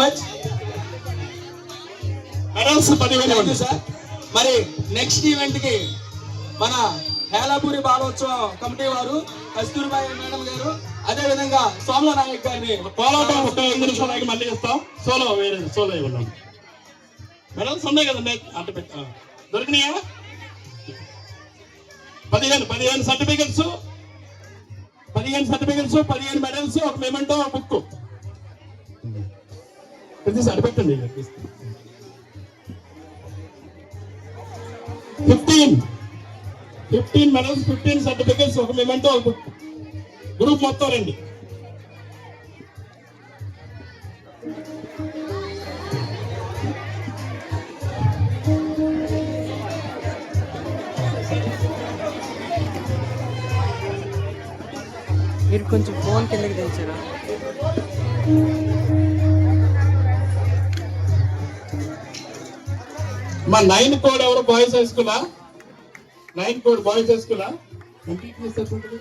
Much medals పదివేలు ఇవ్వండి. Sir మరి నెక్స్ట్ ఈవెంట్కి మన హేలాపూరి బాలోత్సవం కమిటీ వారు కస్తూరిబాయి మేడం గారు అదే విధంగా సోమల నాయక్ గారిని ఐదు నిమిషాలకి మళ్ళీ ఇస్తాం సోలో వేరే సోలో ఇవ్వండి మెడల్స్ ఉన్నాయి కదండి? అంటే. దొరికినాయా? పదిహేను పదిహేను సర్టిఫికెట్స్ పదిహేను సర్టిఫికెట్స్ పదిహేను మెడల్స్ ఒక మెమెంటో ఒక బుక్ ప్రతి సరిపెట్టండి fifteen fifteen medals fifteen certificates ఒక మెమెంటో ఒక గ్రూప్ మొత్తం రండి. మీరు కొంచెం ఫోన్ కిందకి దించారా? మా నైన్ కోడ్ ఎవరు బాయ్స్ హై స్కూలా? నైన్ కోడ్ బాయ్స్ హై స్కూలా? కంప్లీట్ చేస్తారు